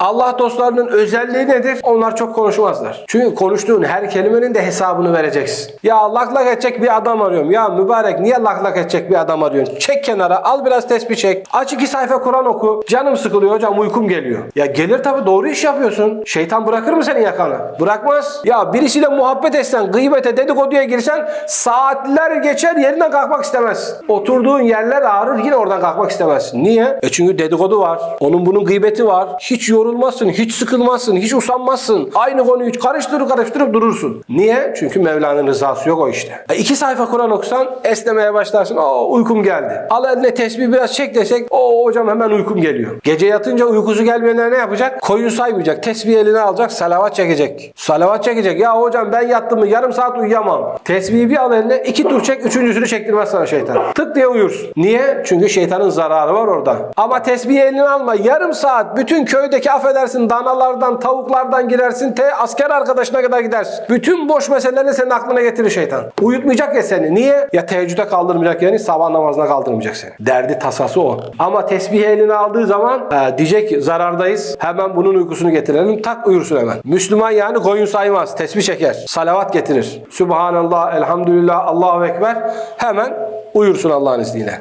Allah dostlarının özelliği nedir? Onlar çok konuşmazlar. Çünkü konuştuğun her kelimenin de hesabını vereceksin. Ya lak lak edecek bir adam arıyorum. Ya mübarek niye lak lak edecek bir adam arıyorsun? Çek kenara al biraz tesbih çek. Aç iki sayfa Kur'an oku. Canım sıkılıyor hocam uykum geliyor. Ya gelir tabii doğru iş yapıyorsun. Şeytan bırakır mı senin yakanı? Bırakmaz. Ya birisiyle muhabbet etsen, gıybete, dedikoduya girsen saatler geçer yerinden kalkmak istemez. Oturduğun yerler ağrır yine oradan kalkmak istemezsin. Niye? E çünkü dedikodu var. Onun bunun gıybeti var. Hiç yorulmazsın, hiç sıkılmazsın, hiç usanmazsın. Aynı konuyu karıştırıp karıştırıp durursun. Niye? Çünkü Mevla'nın rızası yok o işte. E iki sayfa Kur'an okusan esnemeye başlarsın. Oo uykum geldi. Al eline tesbih biraz çek desek o hocam hemen uykum geliyor. Gece yatınca uykusu gelmeyenler ne yapacak? Koyun saymayacak. Tesbih eline alacak. Salavat çekecek. Salavat çekecek. Ya hocam ben yattım mı yarım saat uyuyamam. Tesbihi bir al eline iki tur çek. Üçüncüsünü çektirmez sana şeytan. Tık diye uyursun. Niye? Çünkü şeytanın zararı var orada. Ama tesbihi eline alma. Yarım saat bütün köydeki affedersin danalardan, tavuklardan girersin. Te asker arkadaşına kadar gidersin. Bütün boş meseleleri senin aklına getirir şeytan. Uyutmayacak ya seni. Niye? Ya teheccüde kaldırmayacak yani sabah namazına kaldırmayacak seni. Derdi tasası o. Ama tesbihi eline aldığı zaman e, diyecek zarardayız. Hemen bunun uykusunu getirelim. Tak uyursun hemen. Müslüman yani koyun saymaz. Tesbih çeker. Salavat getirir. Sübhanallah, elhamdülillah, Allahu Ekber. Hemen uyursun Allah'ın izniyle.